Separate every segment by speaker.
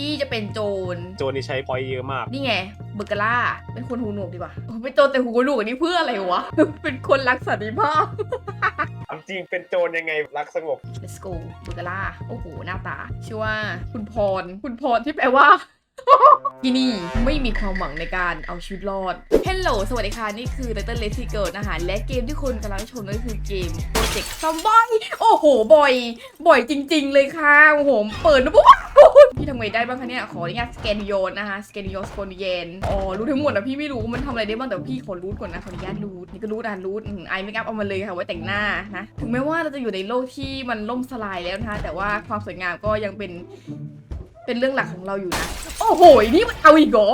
Speaker 1: พี่จะเป็นโจร
Speaker 2: โจรนี่ใช้พอยต์เยอะมาก
Speaker 1: นี่ไงเบอร์กาล่า เป็นคนหูหนวกดีกว่าโอ้เป็นโจรแต่หูหนวกนี่เพื่ออะไรวะ เป็นคนรักสันติภาพ
Speaker 2: จริงเป็นโจรยังไงรักสงบ
Speaker 1: let's go เบอร์กาล่า โอ้โห หน้าตา ชื่อว่าคุณพร คุณพรที่แปลว่า ที่นี่ไม่มีความหวังในการเอาชีวิตรอด Hello สวัสดีค่ะ นี่คือ Little Lazy Girl นะคะ และเกมที่คุณกำลังชมนั่นคือเกม Project Zomboy โอ้โห บ่อย บ่อยจริง ๆ เลยค่ะ โอ้โห เปิดนะปุ๊บพี่ทำไงได้บ้างคะเนี่ย ขออนุญาตสแกนโยนนะคะ สแกนโยนสโกนเยนอ๋อ รู้ทั้งหมดอะพี่ไม่รู้ มันทำอะไรได้บ้าง แต่พี่ขอรู้ก่อนนะ ขออนุญาตรู้นี่ก็รู้อะรู้ไอเมคอัพเอามาเลยค่ะ ไว้แต่งหน้านะ ถึงแม้ว่าเราจะอยู่ในโลกที่มันล่มสลายแล้วนะคะ แต่ว่าความสวยงามก็ยังเป็น เป็นเรื่องหลักของเราอยู่นะ โอ้โห นี่มันเอาอีกเหรอ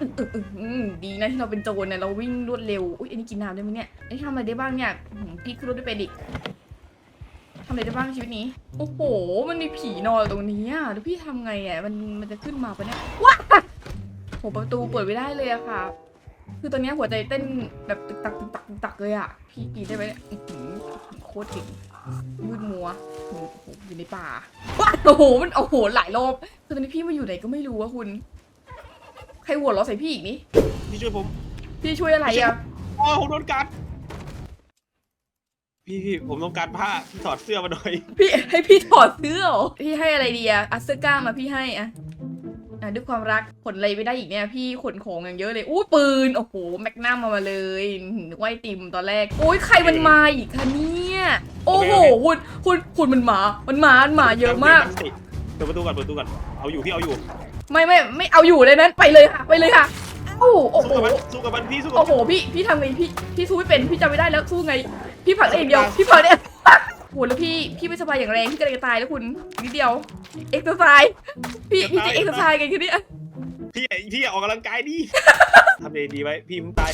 Speaker 1: อืมอืมอืมอืมดีนะที่เราเป็นโจรเนี่ยเราวิ่งรวดเร็ว อุ้ยอันนี้กินน้ำได้ไหมเนี่ย อันนี้ทำอะไรได้บ้างเนี่ยอื้อหือพี่ขึ้นรถได้เป็นอีกทำอะไรได้บ้างชีวิตนี้ โอ้โห มันมีผีนอนอยู่ตรงนี้อะแล้วพี่ทำไงอะ มันมันจะขึ้นมาปะเนี่ยว้าโหประตูเปิดไม่ได้เลยอะค่ะ คือตอนเนี้ยหัวใจเต้นแบบตึกตักตึกตักตึกตักเลยอะพี่กินได้ไหมเนี่ยอื้อหือโคตรเก่งมืดมัวโอ้โหอยู่ในป่าว้าโอ้โหมันโอ้โหหลายรอบคือตอนนี้พี่มาอยู่ไหนก็ไม่รู้ว่าคุณ ใครหัวเราะใส่พี่อีกนี่
Speaker 2: พี่ช่วยผม
Speaker 1: พี่ช่วยอะไรอะ
Speaker 2: อ๋อผมโดนกัดพี่พี่ผมต้องการผ้าพี่ถอดเสื้อมาหน่อย
Speaker 1: พี่ให้พี่ถอดเสื้อเหรอพี่ให้อะไรดีอะอะเสื้อกล้ามมาพี่ให้อะ อะด้วยความรักขนอะไรไม่ได้อีกเนี่ยพี่ขนของอย่างเยอะเลยอู้ปืนโอ้โหแมกนัมมามาเลยนึกว่าไอติมตอนแรกโอ้ยใครมันมาอีกคะเนี่ยโอ้โหคุณคุณคุณมันมา มันมามันมาเยอะมาก
Speaker 2: เปิดประตูก่อนเปิดประตูก่อนเอาอยู่พี่เอาอยู่
Speaker 1: ไม่ไม่ไม่เอาอยู่เลยนั้นไปเลยค่ะ ไปเลยค่ะเอ้าโอ้โห
Speaker 2: สู้กับมันสู้กับมันพี่สู้กับ
Speaker 1: โอ้
Speaker 2: มัน
Speaker 1: โหพี่พี่ทำไงพี่พี่สู้ไม่เป็นพี่จำไม่ได้แล้วสู้ไง พี่ผลักได้อย่างเดียวพี่ผลักได้โอ้ โหแล้วพี่พี่ไม่สบายอย่างแรงพี่กำลังจะตายแล้วคุณนิดเดียวเอ็กซ์ไซส์พี่พี่จะเอ็กซ์ไซส์กันคือเนี่ย
Speaker 2: พี่พี่อย่าออกกำลังกายดิทำดีๆไว้พี่มึงตาย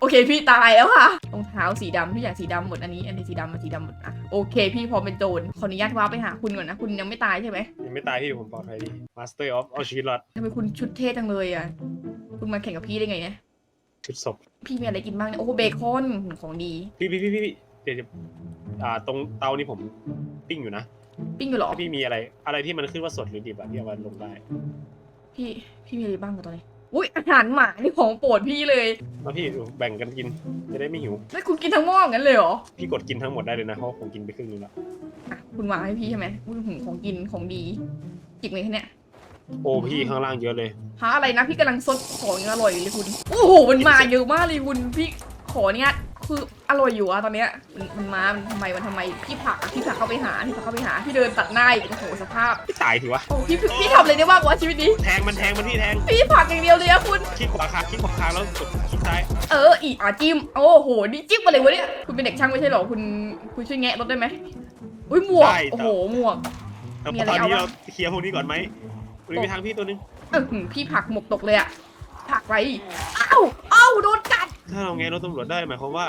Speaker 1: โอเคพี่ตายแล้วค่ะรองเท้าสีดำพี่อยากสีดำหมดอันนี้ อันนี้สีดำมาสีดำหมดอะโอเค พี่พอเป็นโจรขออนุญาตว้าร์ปไปหาคุณก่อนนะคุณยังไม่ตายใช่ไหม
Speaker 2: ยังไม่ตายพี่ผมปลอดภัยดี Master of เอาชีวิตรอด
Speaker 1: ทำไมคุณชุดเท่จังเลยอะคุณมาแข่งกับพี่ได้ไงเนี่ย
Speaker 2: ชุดศพ
Speaker 1: พี่มีอะไรกินบ้างเนี่ยโอ้โหเบคอนของดี
Speaker 2: พี่พี่พี่พี่เดี๋ยวจะอ่าตรงเตานี่ผมปิ้งอยู่นะ
Speaker 1: ปิ้งอยู่เหรอ
Speaker 2: ถ้าพี่มีอะไร อะไรที่มันขึ้นว่าสดหรือดิบอะพี่เอามาลงได้
Speaker 1: พี่พี่มีอะไรบ้างกับตอนนี้อุ้ยอาหารหมานี่ของโปรดพี่เลย
Speaker 2: แล้วพี่แบ่งกันกินจะได้ไม่หิว
Speaker 1: ไม่คุณกินทั้งหม้ออย่างนั้นเลยเหรอ
Speaker 2: พี่กดกินทั้งหมดได้เลยนะเพราะผมกินไปครึ่งนึงแล้ว
Speaker 1: อะคุณวางให้พี่ใช่ไหมอุ้ยหืมของกินของดีจิกเลยคะเนี่ย
Speaker 2: โอ้พี่ข้างล่างเยอะเลย
Speaker 1: หาอะไรนะพี่กำลังซดของยังอร่อยเลยคุณ โอ้โหมันมาเยอะมากเลยคุณพี่ขอเนี่ยคืออร่อยอยู่อะตอนเนี้ยมันมันมามันทำไมมันทำไมพี่ผลักอะพี่ผลักเข้าไปหาพี่ผลักเข้าไปหาพี่เดินตัดหน้าอีกโอ้โหสภาพ
Speaker 2: พี่ตายถือวะ
Speaker 1: โอ้พี่พี่พี่ทำอะไรได้บ้างวะชีวิตนี้
Speaker 2: แทงมันแทงมันพี่แทง
Speaker 1: พี่ผลักอย่างเดียวเลยอะคุณ
Speaker 2: คลิกขวาค้างคลิกขวาค้างแล้วกดคลิกซ้าย
Speaker 1: เอออีอะจิ้มโอ้โหนี่จิ้มมาเลยวะเนี่ยคุณเป็นเด็กช่างไม่ใช่เหรอคุณคุณช่วยแงะรถได้ไหมอุ้ยหมวกโอ้โหหมวก
Speaker 2: แต่
Speaker 1: มีอะไร
Speaker 2: ตอนนี้
Speaker 1: เอาวะ
Speaker 2: เราเคลียร์พวกนี้ก่อนไหม วันนี้มีทางพี่ตัวนึง
Speaker 1: เออหือพี่ผลักหมวกตกเลยอะผลักไปอ้าวอ้าวโดนกัด
Speaker 2: ถ้าเราแงะรถตำรวจได้หมายความว่า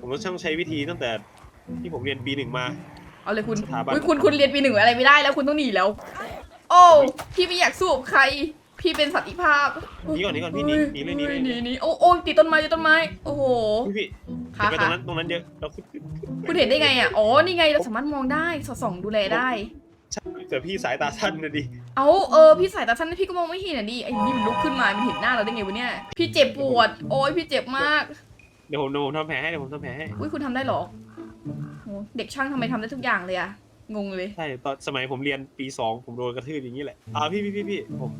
Speaker 2: ผมต้องช่างใช้วิธีตั้งแต่ที่ผมเรียนปีหนึ่งมา
Speaker 1: เอาเลยคุณ
Speaker 2: สถาบัน
Speaker 1: อุ้ยคุณคุณเรียนปีหนึ่งอะไรไม่ได้แล้วคุณต้องหนีแล้ว โอ้พี่ไม่อยากสู้กับใคร พี่เป็นสันติภาพ
Speaker 2: หนีก่อนหนีก่อนพี่หนีหนีเลยหนีเลย
Speaker 1: หนีหนีโอ้โอ้ติดต้นไม้ติดต้นไม้โอ้โห
Speaker 2: พี่พี่
Speaker 1: ค่ะ
Speaker 2: เห็นไหมตร
Speaker 1: ค่ะ
Speaker 2: งนั้นตรงนั้นเยอะเราขึ้นขึ้นขึ้น
Speaker 1: คุณเห็นได้ไงอะ อ๋อ นี่ไงเราสามารถมองได้ สอดส่องดูแลได้
Speaker 2: ใช่แต่พี่สายตาสั้นนะดิ
Speaker 1: เอาเออพี่สายตาสั้นพี่ก็มองไม่เห็นอะดิไอ้นี่มันลุกขึ้นมา มันเห็นหน้าเราได้ไงวะเนี่ย พี่เจ็บปวด โอ้ยพี่เจ็บมาก
Speaker 2: เดี๋ยวผมเดี๋ยวผมทำแผลให้เดี๋ยวผมทำแผลให้
Speaker 1: อุ้ยคุณทำได้เหรอโหเด็กช่างทำไมทำได้ทุกอย่างเลยอะงงเลย
Speaker 2: ใช่ตอนสมัยผมเรียนปีสองผมโดนกระทืบอย่างนี้แหละอ่าพี่พี่พี่พี่ผม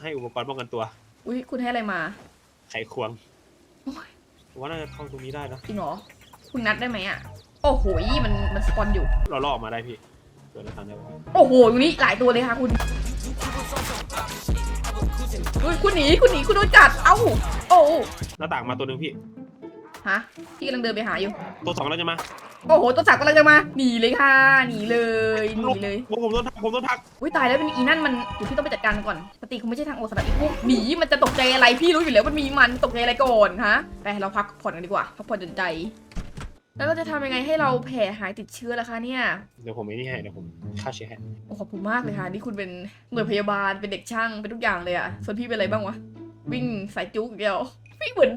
Speaker 2: ให้อุปกรณ์ป้องกันตัว
Speaker 1: อุ้ยคุณให้อะไรมา
Speaker 2: ไขควง
Speaker 1: โอ้ย
Speaker 2: ผมว่าน่าจะเข้าตรงนี้ได้นะ
Speaker 1: จริงเหรอ คุณนัดได้ไหมอะโอ้โหมันมันสปอนอยู่
Speaker 2: เราล่อออกมาได้พี่ เกิดอะไรทันได้ปะ
Speaker 1: โอ้โหตรงนี้หลายตัวเลยค่ะคุณเฮ้ยคุณหนีคุณหนีคุณโดนกัด เอ้า โอ้
Speaker 2: หน้าต่างมาตัวหนึ่งพี่
Speaker 1: ฮะพี่กำลังเดินไปหาอยู่
Speaker 2: ตัวสองแล้วจะมา
Speaker 1: โอ้โห ตัวจักรกำลังจะมา หนีเลยค่ะ หนีเลย หนีเลย
Speaker 2: ผมผมโดนทักผมโดนทัก
Speaker 1: อุ้ยตายแล้วเป็นอีนั่นมันเดี๋ยวพี่ต้องไปจัดการมันก่อนปกติคงไม่ใช่ทางโอสำหรับอีพวกหนีมันจะตกใจอะไรพี่รู้อยู่แล้วมันมีมันตกใจอะไรก่อนฮะ ไปเราพักผ่อนกันดีกว่า พักผ่อนจนใจ แล้วเราจะทำยังไงให้เราแผ่หายติดเชื้อล่ะคะเนี่ย
Speaker 2: เดี๋ยวผมไอ้นี่ให้เดี๋ยวผมฆ่าเชื้อให้
Speaker 1: โอ้ขอบคุณมากเลยค่ะ นี่คุณเป็นหน่วยพยาบาล เป็นเด็กช่าง เป็นทุกอย่างเลยอะส่วนพี่เป็นอะไรบ้างวะ วิ่งสายจุกอย่างเดียวพี่เหมือน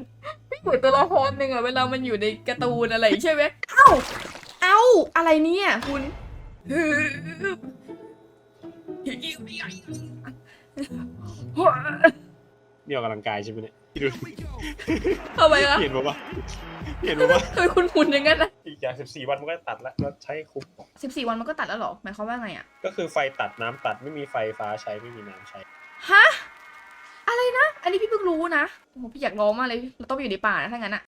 Speaker 1: พี่เหมือนตัวละครหนึ่งอะเวลามันอยู่ในการ์ตูนอะไรใช่ไหมเอ้า เอ้า อะไรเนี่ยคุณ
Speaker 2: นี่ออกกำลังกายใช่ไหมเนี่ย พี่ดู
Speaker 1: ทำไมอะ
Speaker 2: เห็นปะวะเห็นปะวะ
Speaker 1: ทำไมคุณหุ่นอย่างนั้นอะ
Speaker 2: อีกอย่างสิบสี่วันมันก็ตัดแล้วแล้วใช้คุ้ม
Speaker 1: สิบสี่วันมันก็ตัดแล้วเหรอ หมายความว่าไงอะ
Speaker 2: ก็คือไฟตัดน้ำตัดไม่มีไฟฟ้าใช้ไม่มีน้ำใช้
Speaker 1: ฮะ อะไรนะ อันนี้พี่เพิ่งรู้นะโอ้โหพี่อยากร้องมากเลย เราต้องไปอยู่ในป่านะถ้างั้นอะ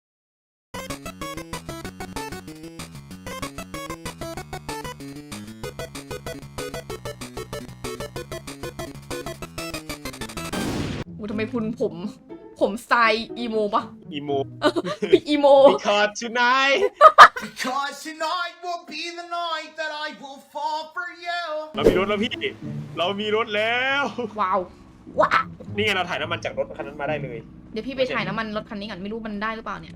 Speaker 1: โอ้ทำไมคุณผม ผมสไตล์อีโมปะ
Speaker 2: อีโม
Speaker 1: อีโม
Speaker 2: because tonight
Speaker 3: Because tonight will be the night that I will fall for you.
Speaker 2: เรามีรถแล้วพี่ เรามีรถแล้ว
Speaker 1: ว้าวว้าว
Speaker 2: นี่ไงเราถ่ายน้ำมันจากรถคันนั้นมาได้เลย
Speaker 1: เดี๋ยวพี่ไปถ่ายน้ำมันรถคันนี้ก่อนไม่รู้มันได้หรือเปล่าเนี่ย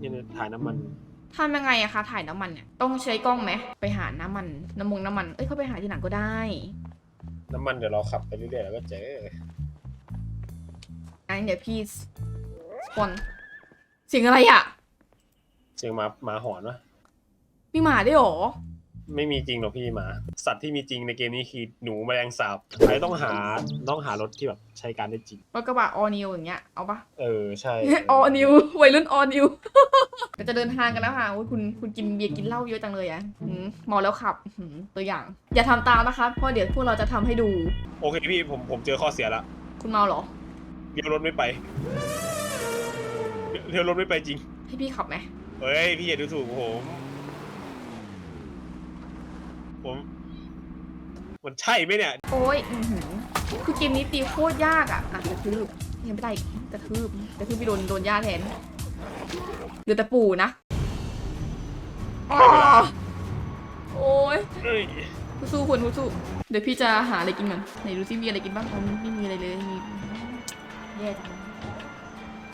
Speaker 2: นี่นะถ่ายน้ำมัน
Speaker 1: ทำยังไงอะคะถ่ายน้ำมันเนี่ยต้องใช้กล้องไหมไปหาน้ำมันน้ำมงน้ำมันเอ้ยเขาไปหาที่ไหนก็ได้
Speaker 2: น้ำมันเดี๋ยวเราขับไปเรื่อยๆแล้วก็เจอ
Speaker 1: อัน เดี๋ยวพี่สปอนเสียงอะไรอะ
Speaker 2: เจอหมาหมาหอนวะ
Speaker 1: มีหมาด้วยเหรอ
Speaker 2: ไม่มีจริงหรอกพี่หมา สัตว์ที่มีจริงในเกมนี้คือหนูแมลงสาบไอ้ต้องหาต้องหารถที่แบบใช้การได้จริง
Speaker 1: รถกระบะออนิวอย่างเงี้ย เอาปะ
Speaker 2: เออใช่
Speaker 1: ออนิววัยรุ่นออนิวเราจะเดินทางกันแล้วค่ะโอ้ยคุณคุณกินเบียร์กินเหล้าเยอะจังเลยอะหืมเมาแล้วขับหืมตัวอย่าง อย่าทำตามนะคะเพราะเดี๋ยวพวกเราจะทำให้ดู
Speaker 2: โอเคพี่ผมผมเจอข้อเสียละ
Speaker 1: คุณเมาเหรอ
Speaker 2: เลี้ยวรถไม่ไปเลี้ยวรถไม่ไปจริง
Speaker 1: ให้พี่ขับไหม
Speaker 2: เฮ้ยพี่อย่าดูถูกผมผม มันใช่ไหมเนี่ย
Speaker 1: โอ้ยอื้อหือคือเกมนี้ตีโคตรยากอะอะกระทืบยังไม่ได้อีกกระทืบกระทืบพี่โดนโดนย่าแทนเหลือแต่ปู่นะอ๋อโอ้ย
Speaker 2: เอ้ย
Speaker 1: สู้ๆคุณสู้ๆเดี๋ยวพี่จะหาอะไรกินก่อนไหนดูซิมีอะไรกินบ้างอ๋อไม่มีอะไรเลยมี แย่จัง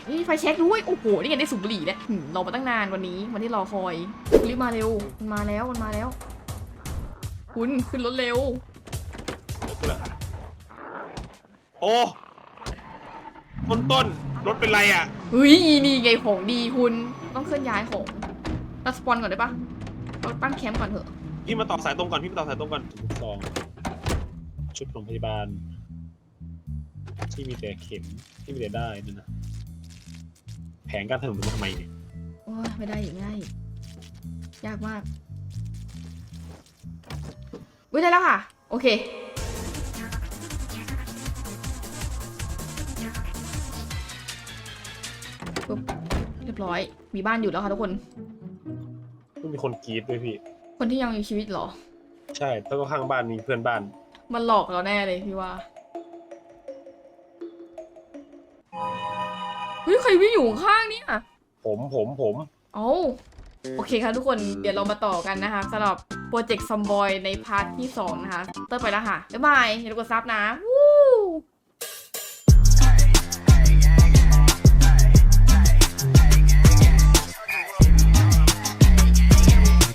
Speaker 1: นี่ไฟแช็กด้วย โอ้โห นี่ไงได้สูบบุหรี่เนี่ยหืมรอมาตั้งนานวันนี้ วันที่รอคอย รีบมาเร็ว มันมาแล้ว มันมาแล้ว คุณขึ้นรถเร็ว
Speaker 2: โอ้ต้นต้นรถเป็นไรอะ
Speaker 1: เฮ้ยนี่ไงของดีคุณ ต้องเคลื่อนย้ายของรัสปอนก่อนได้ปะเราตั้งแคมป์ก่อนเถอะ
Speaker 2: พี่มาต่อสายตรงก่อน พี่มาต่อสายตรงก่อนซอง ชุดโรงพยาบาล ที่มีแต่เข็มที่มีแต่ได้นั่นนะแผงการถนนมันทำไมเนี่ย
Speaker 1: โอ้ยไม่ได้อย่างง่ายยากมากวิได้แล้วค่ะ โอเค ปุ๊บ เรียบร้อย มีบ้านอยู่แล้วค่ะทุกคน
Speaker 2: ไม่มีคนกรีดด้วยพี่
Speaker 1: คนที่ยังมีชีวิตเหรอ
Speaker 2: ใช่แล้วก็ข้างบ้านมีเพื่อนบ้าน
Speaker 1: มันหลอกเราแน่เลยพี่ว่า ใครวิ่งอยู่ข้างๆเนี่ย
Speaker 2: ผมผมผม
Speaker 1: โอ้าโอเคค่ะทุกคนเดี๋ยวเรามาต่อกันนะคะสำหรับโปรเจกต์ซอมบอยในพาร์ทที่ 2 นะคะ เต้ยไปแล้วค่ะ บ๊ายบายอย่าลืมกดซับนะวู้